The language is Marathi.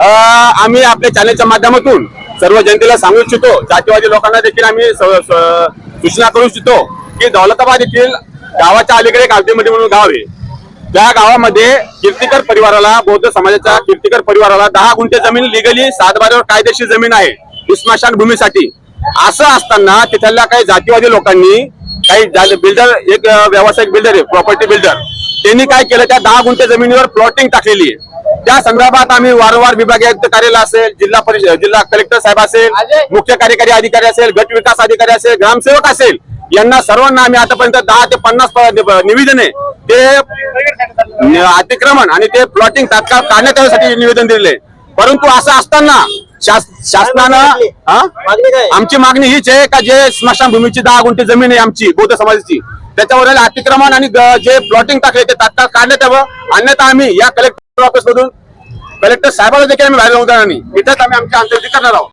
आम्ही आपल्या चॅनलच्या माध्यमातून सर्व जनतेला सांगू इच्छितो जातीवादी लोकांना देखील आम्ही सूचना करू इच्छितो की दौलताबाद येथील गावाच्या अलीकडे गावठीमध्ये म्हणून गाव आहे. त्या गावामध्ये कीर्तिकर परिवाराला बौद्ध समाजाच्या कीर्तिकर परिवाराला दहा गुंठे जमीन लिगली सातबाऱ्यावर कायदेशीर जमीन आहे स्मशान भूमीसाठी. असं असताना तिथल्या काही जातीवादी लोकांनी काही बिल्डर एक व्यावसायिक बिल्डर आहे प्रॉपर्टी बिल्डर त्यांनी काय केलं? त्या दहा गुंठे जमिनीवर प्लॉटिंग टाकलेली आहे. त्या संदर्भात आम्ही वारंवार विभागीय आयुक्त कार्यालय असेल जिल्हा परिषद जिल्हा कलेक्टर साहेब असेल मुख्य कार्यकारी अधिकारी असेल गट विकास अधिकारी असेल ग्रामसेवक असेल यांना सर्वांना आम्ही आतापर्यंत दहा ते पन्नास निवेदने ते अतिक्रमण आणि ते प्लॉटिंग तात्काळ काढण्यात यासाठी निवेदन दिले परंतु असं असताना शासनानं हा? आमची मागणी हीच आहे का जे स्मशानभूमीची दहा गुंठे जमीन आहे आमची बौद्ध समाजाची. त्याच्यावरील अतिक्रमण आणि जे प्लॉटिंग टाकले ते तात्काळ काढण्यात यावं. अन्यथा आम्ही या कलेक्टर ऑफिस मधून कलेक्टर साहेबांना देखील आम्ही बाहेर नाही. इथेच आम्ही आमची अंत्यविधी करणार आहोत.